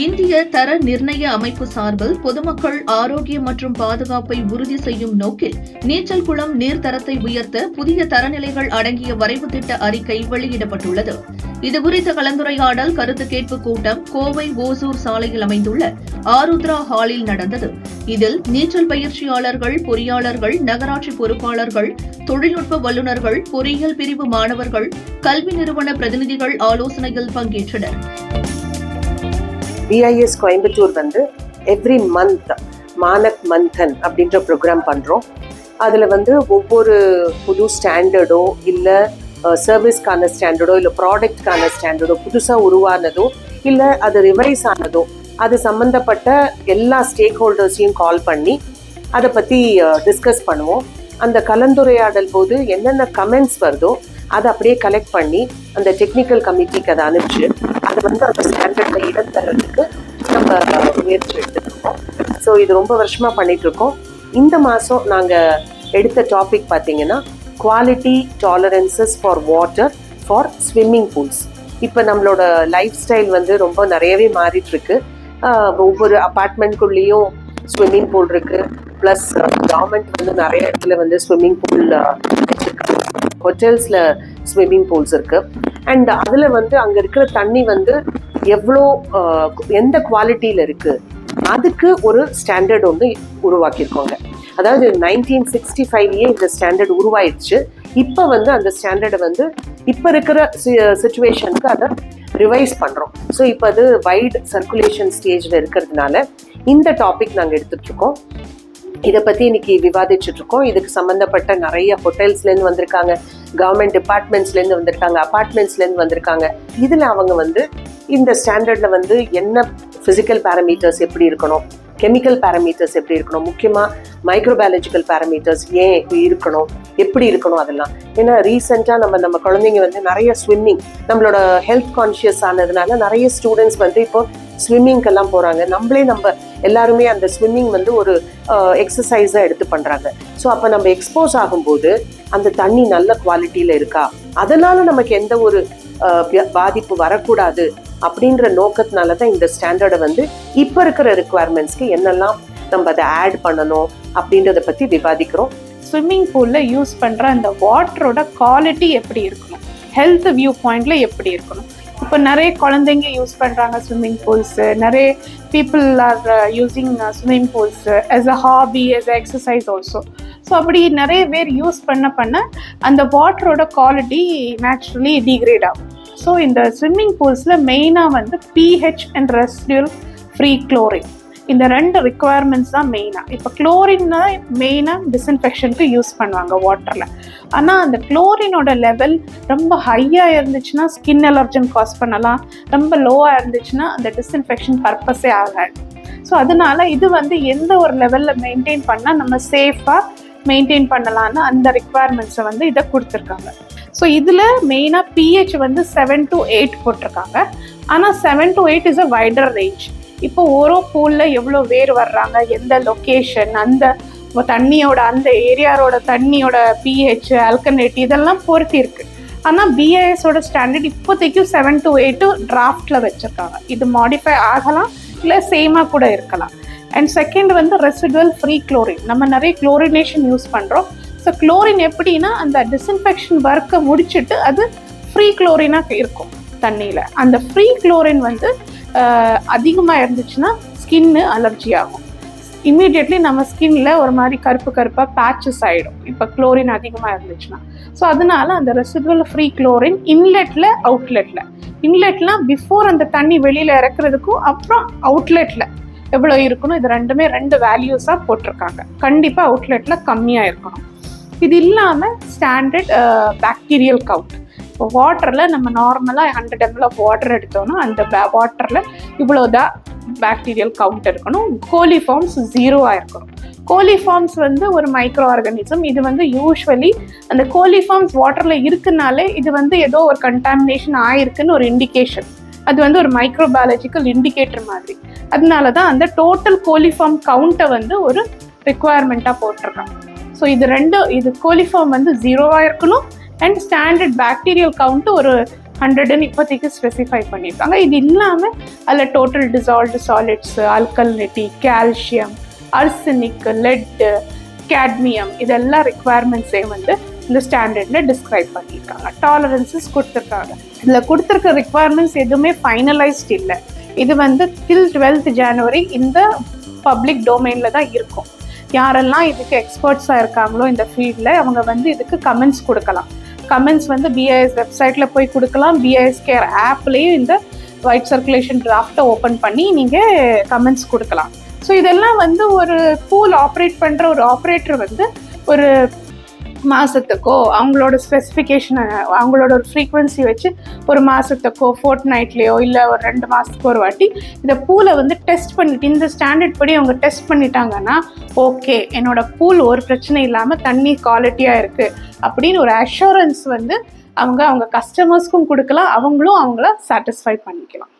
இந்திய தர நிர்ணய அமைப்பு சார்பில் பொதுமக்கள் ஆரோக்கியம் மற்றும் பாதுகாப்பை உறுதி செய்யும் நோக்கில் நீச்சல் குளம் நீர்த்தரத்தை உயர்த்த புதிய தரநிலைகள் அடங்கிய வரைவு திட்ட அறிக்கை வெளியிடப்பட்டுள்ளது. இதுகுறித்த கலந்துரையாடல் கருத்து கேட்பு கூட்டம் கோவை ஓசூர் சாலையில் அமைந்துள்ள ஆருத்ரா ஹாலில் நடந்தது. இதில் நீச்சல் பயிற்சியாளர்கள் பொறியாளர்கள் நகராட்சி பொறுப்பாளர்கள் தொழில்நுட்ப வல்லுநர்கள் பொறியியல் பிரிவு மாணவர்கள் கல்வி நிறுவன பிரதிநிதிகள் ஆலோசனையில் பங்கேற்றனர். பிஐஎஸ் கோயம்புத்தூர் வந்து எவ்ரி மந்த் மானக் மந்தன் அப்படின்ற ப்ரோக்ராம் பண்ணுறோம் அதில் வந்து ஒவ்வொரு புது ஸ்டாண்டர்டோ இல்லை சர்வீஸ்க்கான ஸ்டாண்டர்டோ இல்லை ப்ராடக்ட்கான ஸ்டாண்டர்டோ புதுசாக உருவானதோ இல்லை அது ரிவைஸ் ஆனதோ அது சம்மந்தப்பட்ட எல்லா ஸ்டேக் ஹோல்டர்ஸையும் கால் பண்ணி அதை பற்றி டிஸ்கஸ் பண்ணுவோம். அந்த கலந்துரையாடல் போது என்னென்ன கமெண்ட்ஸ் வருதோ அதை அப்படியே கலெக்ட் பண்ணி அந்த டெக்னிக்கல் கமிட்டிக்கு அதை அனுப்பிச்சு அது வந்து அந்த ஸ்டாண்டர்டில் இடம் தர்றதுக்கு நம்ம முயற்சி எடுத்துருக்கோம் ஸோ இது ரொம்ப வருஷமாக பண்ணிகிட்ருக்கோம் இந்த மாதம் நாங்கள் எடுத்த டாபிக் பார்த்தீங்கன்னா quality tolerances for water for swimming pools இப்போ நம்மளோட லைஃப் ஸ்டைல் வந்து ரொம்ப நிறையவே மாறிட்டுருக்கு. ஒவ்வொரு அப்பார்ட்மெண்ட்குள்ளேயும் ஸ்விம்மிங் பூல் இருக்குது ப்ளஸ் கவர்மெண்ட் வந்து நிறைய இடத்துல வந்து ஸ்விம்மிங் பூல் ஹோட்டல்ஸில் ஸ்விம்மிங் பூல்ஸ் இருக்குது அண்ட் அதில் வந்து அங்கே இருக்கிற தண்ணி வந்து எவ்வளோ எந்த குவாலிட்டியில் இருக்குது அதுக்கு ஒரு ஸ்டாண்டர்ட் ஒன்று உருவாக்கியிருக்கோங்க. அதாவது நைன்டீன் சிக்ஸ்டி ஃபைவ்லேயே இந்த ஸ்டாண்டர்ட் உருவாயிடுச்சு. இப்போ வந்து அந்த ஸ்டாண்டர்டை வந்து இப்போ இருக்கிற சுச்சுவேஷனுக்கு அதை ரிவைஸ் பண்ணுறோம் ஸோ இப்போ அது வைட் சர்க்குலேஷன் ஸ்டேஜில் இருக்கிறதுனால இந்த டாபிக் நாங்கள் எடுத்துகிட்ருக்கோம் இதை பற்றி இன்னைக்கு விவாதிச்சுட்டு இருக்கோம் இதுக்கு சம்மந்தப்பட்ட நிறைய ஹோட்டல்ஸ்லேருந்து வந்திருக்காங்க. கவர்மெண்ட் டிபார்ட்மெண்ட்ஸ்லேருந்து வந்திருக்காங்க. அப்பார்ட்மெண்ட்ஸ்லேருந்து வந்திருக்காங்க. இதில் அவங்க வந்து இந்த ஸ்டாண்டர்டில் வந்து என்ன ஃபிசிக்கல் பேரமீட்டர்ஸ் எப்படி இருக்கணும்? கெமிக்கல் பேரமீட்டர்ஸ் எப்படி இருக்கணும்? முக்கியமாக மைக்ரோபயாலஜிக்கல் பேரமீட்டர்ஸ் ஏன் இருக்கணும்? எப்படி இருக்கணும் அதெல்லாம். ஏன்னா ரீசெண்டாக நம்ம நம்ம குழந்தைங்க வந்து நிறைய ஸ்விம்மிங் நம்மளோட ஹெல்த் கான்ஷியஸ் ஆனதுனால நிறைய ஸ்டூடெண்ட்ஸ் வந்து இப்போ ஸ்விம்மிங்க்கெல்லாம் போகிறாங்க நம்மளே நம்ம எல்லாருமே அந்த ஸ்விம்மிங் வந்து ஒரு எக்ஸசைஸாக எடுத்து பண்ணுறாங்க ஸோ அப்போ நம்ம எக்ஸ்போஸ் ஆகும்போது அந்த தண்ணி நல்ல குவாலிட்டியில் இருக்கா? அதனால நமக்கு எந்த ஒரு பாதிப்பு வரக்கூடாது அப்படின்ற நோக்கத்தினால தான் இந்த ஸ்டாண்டர்டை வந்து இப்போ இருக்கிற ரெக்குவயர்மெண்ட்ஸ்க்கு என்னெல்லாம் நம்ம அதை ஆட் பண்ணணும் அப்படின்றத பற்றி விவாதிக்கிறோம். ஸ்விம்மிங் பூலில் யூஸ் பண்ணுற அந்த வாட்டரோட குவாலிட்டி எப்படி இருக்கணும்? ஹெல்த் வியூ பாயிண்டில் எப்படி இருக்கணும்? இப்போ நிறைய குழந்தைங்க யூஸ் பண்ணுறாங்க ஸ்விம்மிங் பூல்ஸு நிறைய people are using swimming pools as a hobby as a exercise also so அப்படி நிறைய பேர் யூஸ் பண்ண பண்ண அந்த வாட்டரோட குவாலிட்டி நேச்சுரலி டிகிரேட் ஆகும். ஸோ இந்த ஸ்விம்மிங் பூல்ஸில் மெயினாக வந்து pH and residual free chlorine இந்த ரெண்டு ரிக்குவயர்மெண்ட்ஸ் தான் மெயினாக இப்போ குளோரின் தான் மெயினாக டிஸ்இன்ஃபெக்ஷனுக்கு யூஸ் பண்ணுவாங்க வாட்டரில் ஆனால் அந்த குளோரினோட லெவல் ரொம்ப ஹையாக இருந்துச்சுன்னா ஸ்கின் அலர்ஜன் காஸ் பண்ணலாம். ரொம்ப லோவாக இருந்துச்சுன்னா அந்த டிஸ்இன்ஃபெக்ஷன் பர்பஸே ஆகாது. ஸோ அதனால இது வந்து எந்த ஒரு லெவலில் மெயின்டைன் பண்ணால் நம்ம சேஃபாக மெயின்டைன் பண்ணலான்னு அந்த ரிக்குவயர்மெண்ட்ஸை வந்து இதை கொடுத்துருக்காங்க. ஸோ இதில் மெயினாக பிஹெச் வந்து செவன் டு எயிட் போட்டிருக்காங்க. ஆனால் seven to eight is a wider range இப்போ ஓரோ பூலில் எவ்வளோ வேர் வர்றாங்க? எந்த லொக்கேஷன் அந்த தண்ணியோட அந்த ஏரியாவோட தண்ணியோட பிஹெச் அல்கனேட் இதெல்லாம் பொருத்தி இருக்கு ஆனால் பிஐஎஸோட ஸ்டாண்டர்ட் இப்போதைக்கும் செவன் டு எயிட்டு டிராஃப்டில் வச்சுருக்காங்க. இது மாடிஃபை ஆகலாம் இல்லை சேமாக கூட இருக்கலாம். அண்ட் செகண்ட் வந்து ரெசிடுவல் ஃப்ரீ குளோரின் நம்ம நிறைய குளோரினேஷன் யூஸ் பண்ணுறோம் ஸோ குளோரின் எப்படின்னா அந்த டிஸ்இன்ஃபெக்ஷன் ஒர்க்கை முடிச்சுட்டு அது ஃப்ரீ குளோரினாக இருக்கும் தண்ணியில். அந்த ஃப்ரீ குளோரின் வந்து அதிகமாக இருந்துச்சுன்னா ஸ்கின்னு அலர்ஜி ஆகும். இம்மீடியட்லி நம்ம ஸ்கின்ல ஒரு மாதிரி கருப்பு கருப்பாக பேச்சஸ் ஆகிடும் இப்போ குளோரின் அதிகமாக இருந்துச்சுன்னா. ஸோ அதனால அந்த ரெசிடுவல் ஃப்ரீ குளோரின் இன்லெட்டில் அவுட்லெட்டில் இன்லெட்லாம் பிஃபோர் அந்த தண்ணி வெளியில் இறக்குறதுக்கும் அப்புறம் அவுட்லெட்டில் எவ்வளோ இருக்கணும் இது ரெண்டுமே ரெண்டு வேல்யூஸாக போட்டிருக்காங்க. கண்டிப்பாக அவுட்லெட்டில் கம்மியாக இருக்கணும். இது இல்லாமல் ஸ்டாண்டர்ட் பாக்டீரியல் கவுண்ட் இப்போ வாட்டரில் நம்ம நார்மலாக ஹண்ட்ரட் எம்எல் ஆஃப் வாட்டர் எடுத்தோம்னா அந்த வாட்டரில் இவ்வளோதான் பாக்டீரியல் கவுண்ட் இருக்கணும் கோலிஃபார்ம்ஸ் ஜீரோவாக இருக்கணும். கோலிஃபார்ம்ஸ் வந்து ஒரு மைக்ரோ ஆர்கானிசம் இது வந்து யூஸ்வலி அந்த கோலிஃபார்ம்ஸ் வாட்டரில் இருக்குனாலே இது வந்து ஏதோ ஒரு கண்டாமினேஷன் ஆயிருக்குன்னு ஒரு இண்டிகேஷன் அது வந்து ஒரு மைக்ரோபயாலஜிக்கல் இண்டிகேட்டர் மாதிரி. அதனால தான் அந்த டோட்டல் கோலிஃபார்ம் கவுண்ட்டை வந்து ஒரு ரெக்குவயர்மெண்ட்டாக போட்டிருக்காங்க. ஸோ இது ரெண்டு இது கோலிஃபார்ம் வந்து ஜீரோவாக இருக்கணும். அண்ட் ஸ்டாண்டர்ட் பாக்டீரியல் கவுண்ட்டு ஒரு ஹண்ட்ரட்னு இப்போதைக்கு ஸ்பெசிஃபை பண்ணியிருக்காங்க. இது இல்லாமல் அதில் total dissolved solids alkalinity calcium arsenic lead cadmium இதெல்லாம் ரெக்குவயர்மெண்ட்ஸே வந்து இந்த ஸ்டாண்டர்டில் டிஸ்கிரைப் பண்ணியிருக்காங்க. டாலரன்சஸ் கொடுத்துருக்காங்க. இதில் கொடுத்துருக்க ரெக்குவயர்மெண்ட்ஸ் எதுவுமே ஃபைனலைஸ்ட் இல்லை. இது வந்து டில் டுவெல்த் ஜனவரி இந்த பப்ளிக் டொமைனில் தான் இருக்கும். யாரெல்லாம் இதுக்கு எக்ஸ்பர்ட்ஸாக இருக்காங்களோ இந்த ஃபீல்டில் அவங்க வந்து இதுக்கு கமெண்ட்ஸ் கொடுக்கலாம். கமெண்ட்ஸ் வந்து பிஐஎஸ் வெப்சைட்டில் போய் கொடுக்கலாம். பிஐஎஸ் கேர் ஆப்லேயும் இந்த ஒயிட் சர்க்குலேஷன் டிராஃப்டை ஓப்பன் பண்ணி நீங்கள் கமெண்ட்ஸ் கொடுக்கலாம். ஸோ இதெல்லாம் வந்து ஒரு பூல் ஆப்ரேட் பண்ணுற ஒரு ஆப்ரேட்டர் வந்து ஒரு மாதத்துக்கோ அவங்களோட ஸ்பெசிஃபிகேஷனை அவங்களோட ஒரு ஃப்ரீக்வன்சி வச்சு ஒரு மாதத்துக்கோ ஃபோர்ட் நைட்லேயோ இல்லை ஒரு ரெண்டு மாதத்துக்கு ஒரு வாட்டி இந்த பூலை வந்து டெஸ்ட் பண்ணிட்டு இந்த ஸ்டாண்டர்ட் படி அவங்க டெஸ்ட் பண்ணிட்டாங்கன்னா ஓகே என்னோட பூல் ஒரு பிரச்சனை இல்லாமல் தண்ணி குவாலிட்டியாக இருக்குது அப்படின்னு ஒரு அஷூரன்ஸ் வந்து அவங்க அவங்க கஸ்டமர்ஸ்க்கும் கொடுக்கலாம் அவங்களும் அவங்கள சாட்டிஸ்ஃபை பண்ணிக்கலாம்.